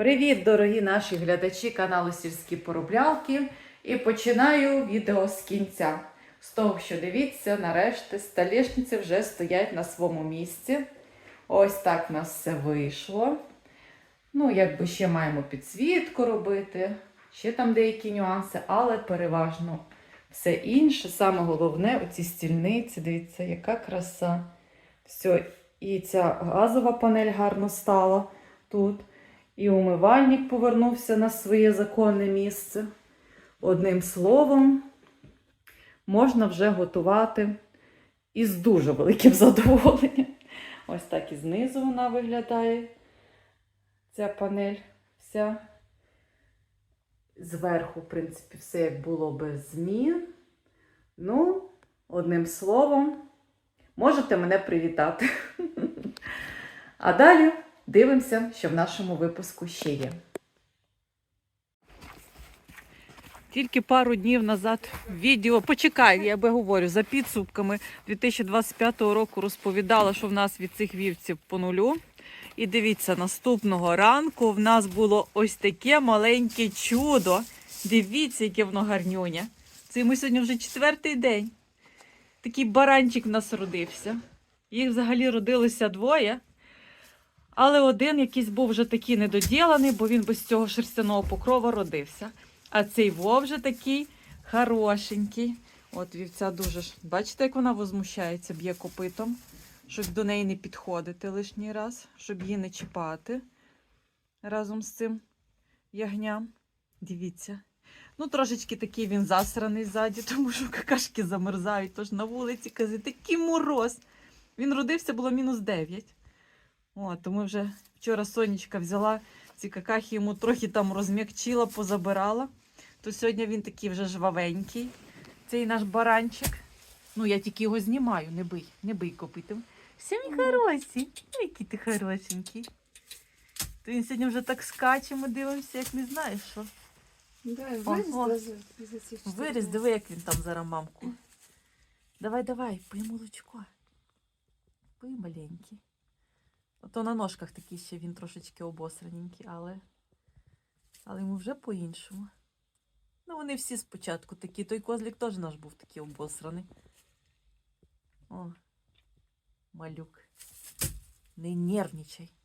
Привіт, дорогі наші глядачі каналу Сільські Пороблялки. І починаю відео з кінця. З того, що дивіться, нарешті столішниці вже стоять на своєму місці. Ось так в нас все вийшло. Ну, якби ще маємо підсвітку робити, ще там деякі нюанси, але переважно все інше. Саме головне, оці стільниці, дивіться, яка краса. Все, і ця газова панель гарно стала тут. І умивальник повернувся на своє законне місце. Одним словом, можна вже готувати із дуже великим задоволенням. Ось так і знизу вона виглядає. Ця панель вся. Зверху, в принципі, все як було без змін. Ну, одним словом, можете мене привітати. А далі дивимося, що в нашому випуску ще є. Тільки пару днів назад відео, почекай, я би говорю, за підсумками 2025 року розповідала, що в нас від цих вівців по нулю. І дивіться, наступного ранку в нас було ось таке маленьке чудо. Дивіться, яке воно гарнюня. Це ми сьогодні вже четвертий день. Такий баранчик в нас родився. Їх взагалі родилося двоє. Але один якийсь був вже такий недоділений, бо він без цього шерстяного покрова родився. А цей вов вже такий хорошенький. От вівця дуже ж. Бачите, як вона возмущається, б'є копитом, щоб до неї не підходити лишній раз, щоб її не чіпати разом з цим ягням. Дивіться. Ну, трошечки такий він засраний ззаді, тому що какашки замерзають. Тож на вулиці кази, такий мороз. Він родився, було мінус 9. О, ми вже вчора сонечка взяла ці какахи, йому трохи там розм'якчила, позабирала. То сьогодні він такий вже жвавенький. Цей наш баранчик. Ну, я тільки його знімаю, не бий, не бий копитом. Все мій хороший. Ой, який ти хорошенький. То він сьогодні вже так скаче, ми дивимося, як не знаєш що. Да, виріс о. за, за Виріс, диви, як він там зараз мамку. Давай, давай, пий молочко. Пий маленький. Ото на ножках такий ще він трошечки обосраненький, але, але йому вже по-іншому. Ну, вони всі спочатку такі. Той козлик теж наш був такий обосраний. О, малюк. Не нервничай.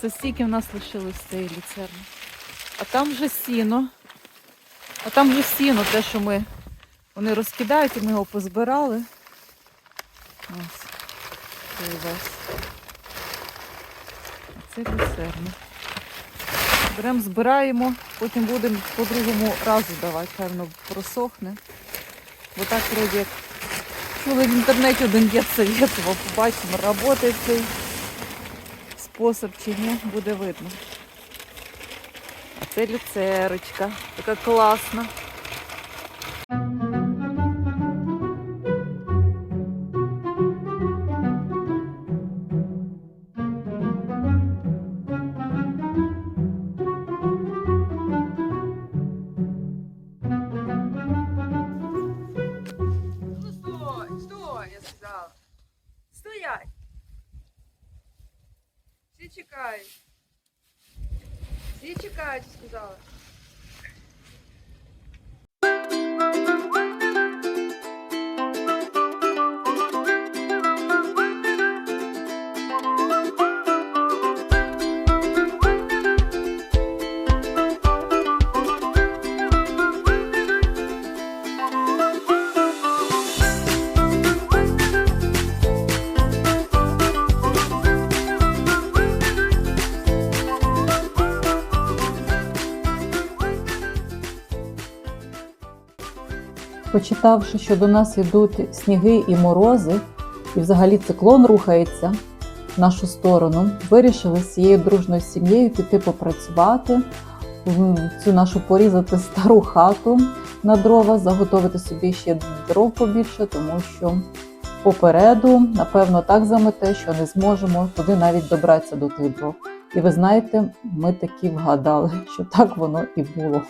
Це стільки в нас лишилось цієї люцерни. А там вже сіно. А там вже сіно, те, що ми вони розкидають, і ми його позбирали. Ось. А це люцерна. Беремо, збираємо, потім будемо по другому разу давати, воно просохне. Бо так вроді як чули в інтернеті один дід советував. Побачимо, працює цей спосіб чи ні, буде видно. А це люцерочка, така класна. Почитавши, що до нас йдуть сніги і морози, і взагалі циклон рухається в нашу сторону, вирішили з цією дружною сім'єю піти попрацювати, цю нашу порізати стару хату на дрова, заготовити собі ще дров побільше, тому що попереду, напевно, так замете, що не зможемо туди навіть добратися до тих дров. І ви знаєте, ми таки вгадали, що так воно і було.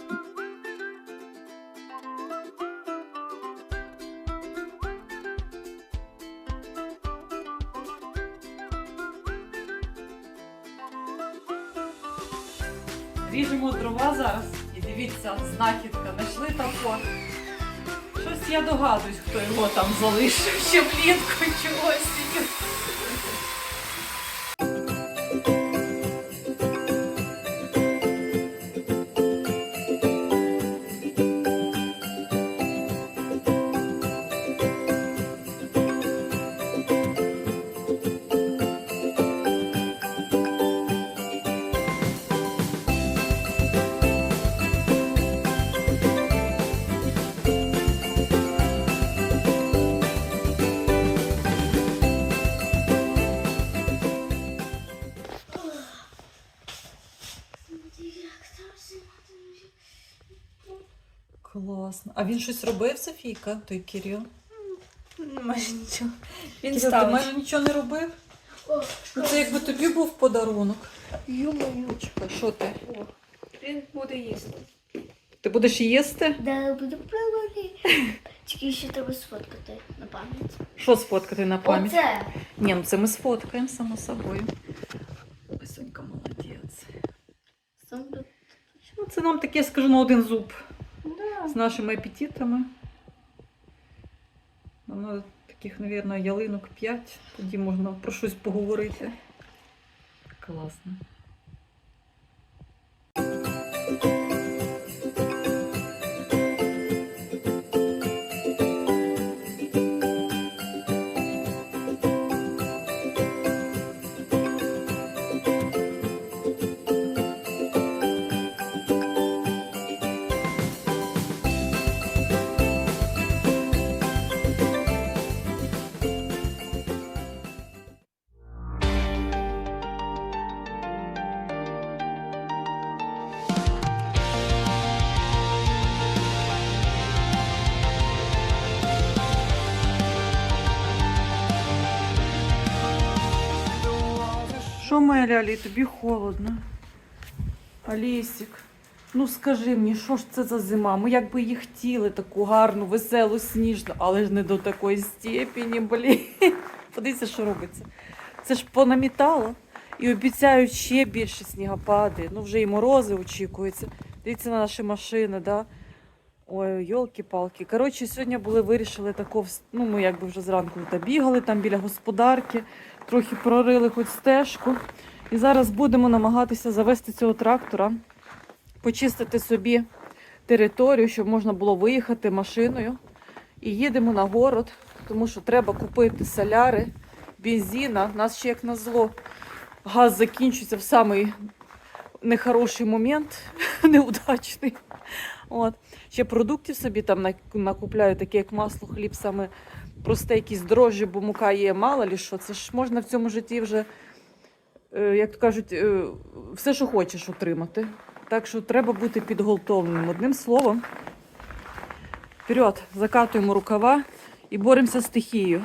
Знахідка, знайшли тако. Щось я догадуюсь, хто його там залишив ще влітку чогось. А він щось робив, Софійка, той Кирил? Майже нічого. Він Кирил, ти майже нічого не робив? Ну, це якби тобі був подарунок. Ю-мою. А що ти? Він буде їсти. Ти будеш їсти? Да, буду пробувати. Тільки ще треба сфоткати на пам'ять. Що сфоткати на пам'ять? Оце. Ні, ну це ми сфоткаємо, само собою. Ой, Сонька молодець. Сам тут. Ну, це нам таке, скажу, на один зуб. З нашими апетитами. Воно таких, мабуть, ялинок 5. Тоді можна про щось поговорити. Класно. Що моя Лялі, тобі холодно? Алісік, ну скажи мені, що ж це за зима? Ми якби її хотіли таку гарну, веселу, сніжну, але ж не до такої степені, блін. Подивіться, що робиться. Це ж понамітало. І обіцяють ще більше снігопади. Ну вже і морози очікуються. Дивіться на наші машини, да? Ой, йолки-палки. Коротше, сьогодні були вирішили тако, ну ми якби вже зранку бігали там біля господарки, трохи прорили хоч стежку. І зараз будемо намагатися завести цього трактора, почистити собі територію, щоб можна було виїхати машиною. І їдемо на город, тому що треба купити соляри, бензина. У нас ще як назло газ закінчується в самий нехороший момент, неудачний. От. Ще продуктів собі там на- накупляю, таке як масло, хліб, саме просте якісь дрожжі, бо мука є мало лі що. Це ж можна в цьому житті вже, е, як то кажуть, е, все, що хочеш отримати. Так що треба бути підготовленим. Одним словом, вперед, закатуємо рукава і боремося з стихією.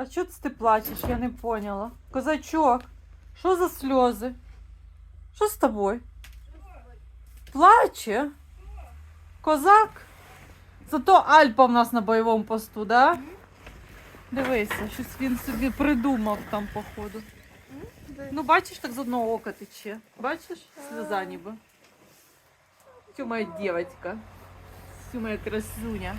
А це ти плачеш? Я не поняла. Козачок, що за сльози? Що з тобою? Плаче? Козак? Зато Альпа в нас на бойовому посту, да? Дивися, щось він собі придумав там, походу. Ну, бачиш, так з одного ока тече. Бачиш? Сльоза ніби. Цю моя дівчинка. Цю моя красуня.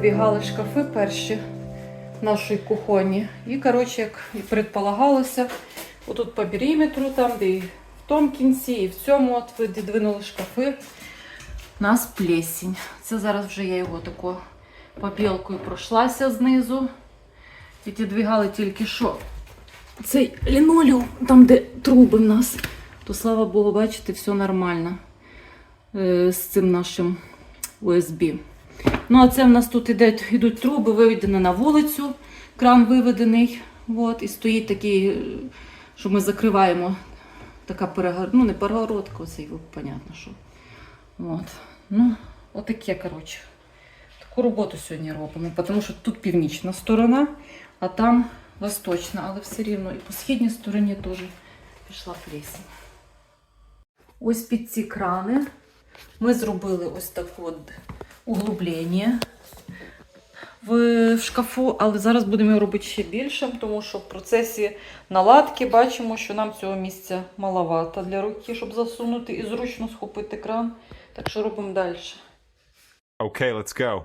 Двігали шкафи перші нашої кухоні. І, коротше, як і предполагалося, отут по периметру, там, де і в тому кінці, і в цьому от видвинули шкафи. У нас плесінь. Це зараз вже я його тако попілкою пройшлася знизу. Віддвигали тільки що цей лінолеум, там, де труби в нас, то слава Богу, бачите, все нормально е, з цим нашим USB. Ну, а це в нас тут іде, йдуть труби, виведені на вулицю, кран виведений. От, і стоїть такий, що ми закриваємо. Така перегор... ну не перегородка, оцей, ви, понятно, що. От. Ну, отаке, коротше. Таку роботу сьогодні робимо, тому що тут північна сторона, а там восточна, але все рівно і по східній стороні теж пішла плесень. Ось під ці крани ми зробили ось таке от углублення в, шкафу, але зараз будемо його робити ще більшим, тому що в процесі наладки бачимо, що нам цього місця маловато для руки, щоб засунути і зручно схопити кран. Так що робимо далі. Okay, let's go.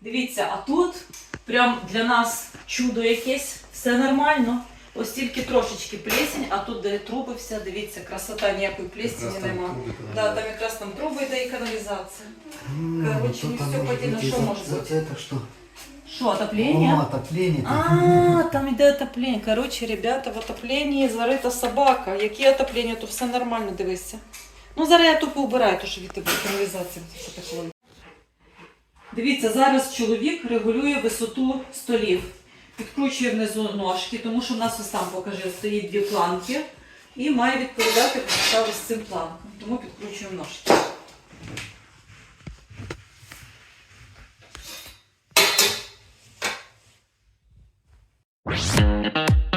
Дивіться, а тут прям для нас чудо якесь, все нормально. Ось тільки трошечки плесень, а тут де труби вся, дивіться, красота ніякої плесені нема. Да, там якраз там труби йде і каналізація. Короче, не все подібно, що може бути? Это что? Що, О, отоплення? отопление. А, там йде отоплення. Коротше, ребята, в отопленні зарита собака. Які отоплення, то все нормально, дивися. Ну, зараз я тупо убираю, то що від тебе каналізація. Таке. Дивіться, зараз чоловік регулює висоту столів. Підкручує внизу ножки, тому що в нас ось там покажи, стоїть дві планки і має відповідати з цим планком. Тому підкручуємо ножки. Okay,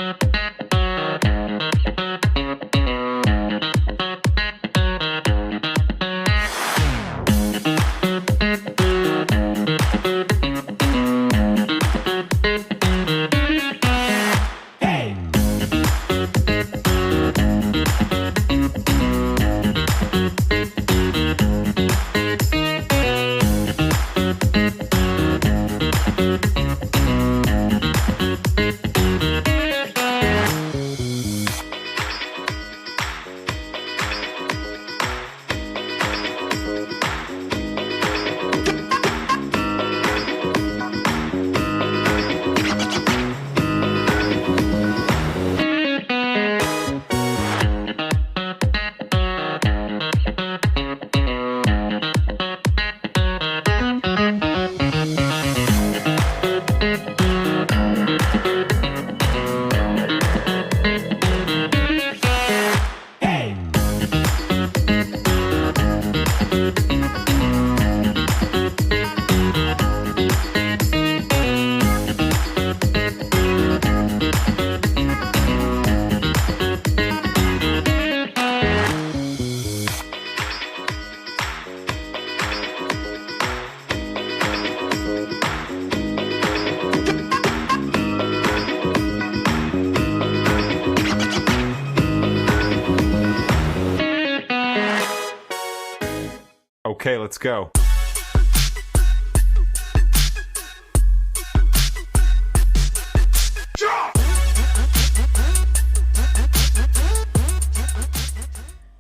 let's go.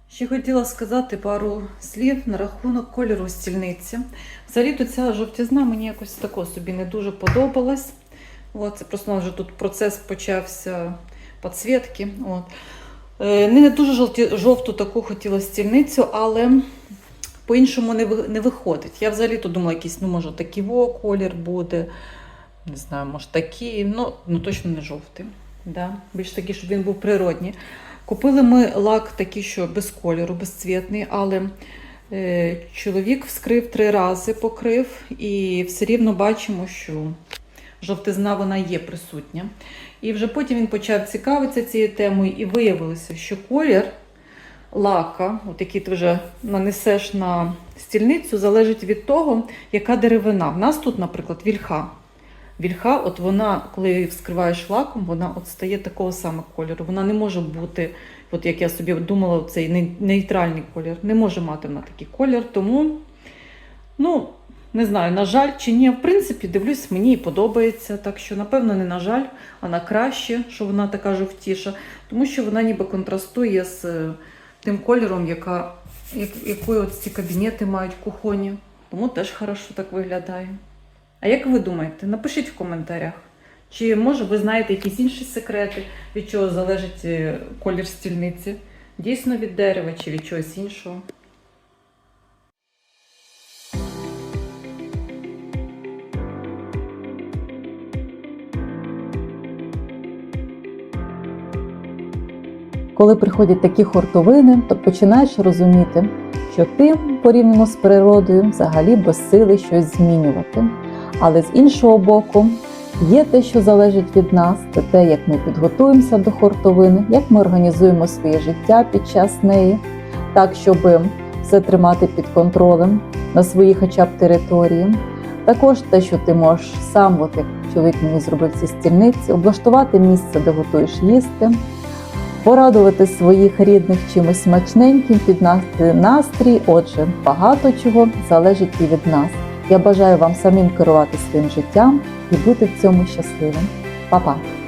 Ще хотіла сказати пару слів на рахунок кольору стільниці. Взагалі то ця жовтізна мені якось тако собі не дуже подобалась. Це просто вже тут процес почався підсвітки. Е, Не дуже жовті, жовту таку хотіла стільницю, але по-іншому не, не виходить. Я взагалі то думала, якийсь, ну, може, такий колір буде. Не знаю, може такий, ну, ну точно не жовтий. Да? Більш такий, щоб він був природній. Купили ми лак такий, що без кольору, безцвітний, але е, чоловік вскрив три рази, покрив, і все рівно бачимо, що жовтизна вона є присутня. І вже потім він почав цікавитися цією темою, і виявилося, що колір лака, от який ти вже нанесеш на стільницю, залежить від того, яка деревина. В нас тут, наприклад, вільха. Вільха, от вона, коли її вскриваєш лаком, вона от стає такого самого кольору. Вона не може бути, от як я собі думала, цей нейтральний колір. Не може мати вона такий колір. Тому, ну, не знаю, на жаль чи ні. В принципі, дивлюсь, мені і подобається. Так що, напевно, не на жаль, а на краще, що вона така жовтіша, тому що вона ніби контрастує з е, тим кольором, яка, як, якої от ці кабінети мають кухоні. Тому теж хорошо так виглядає. А як ви думаєте? Напишіть в коментарях, Чи може ви знаєте якісь інші секрети, від чого залежить е, колір стільниці? Дійсно від дерева чи від чогось іншого? Коли приходять такі хуртовини, то починаєш розуміти, що ти порівняно з природою взагалі без сили щось змінювати. Але з іншого боку, є те, що залежить від нас, це те, як ми підготуємося до хуртовини, як ми організуємо своє життя під час неї, так, щоб все тримати під контролем на своїй хоча б території. Також те, що ти можеш сам, от як чоловік мені зробив ці стільниці, облаштувати місце, де готуєш їсти, порадувати своїх рідних чимось смачненьким, піднати настрій. Отже, багато чого залежить і від нас. Я бажаю вам самим керувати своїм життям і бути в цьому щасливим. Па-па!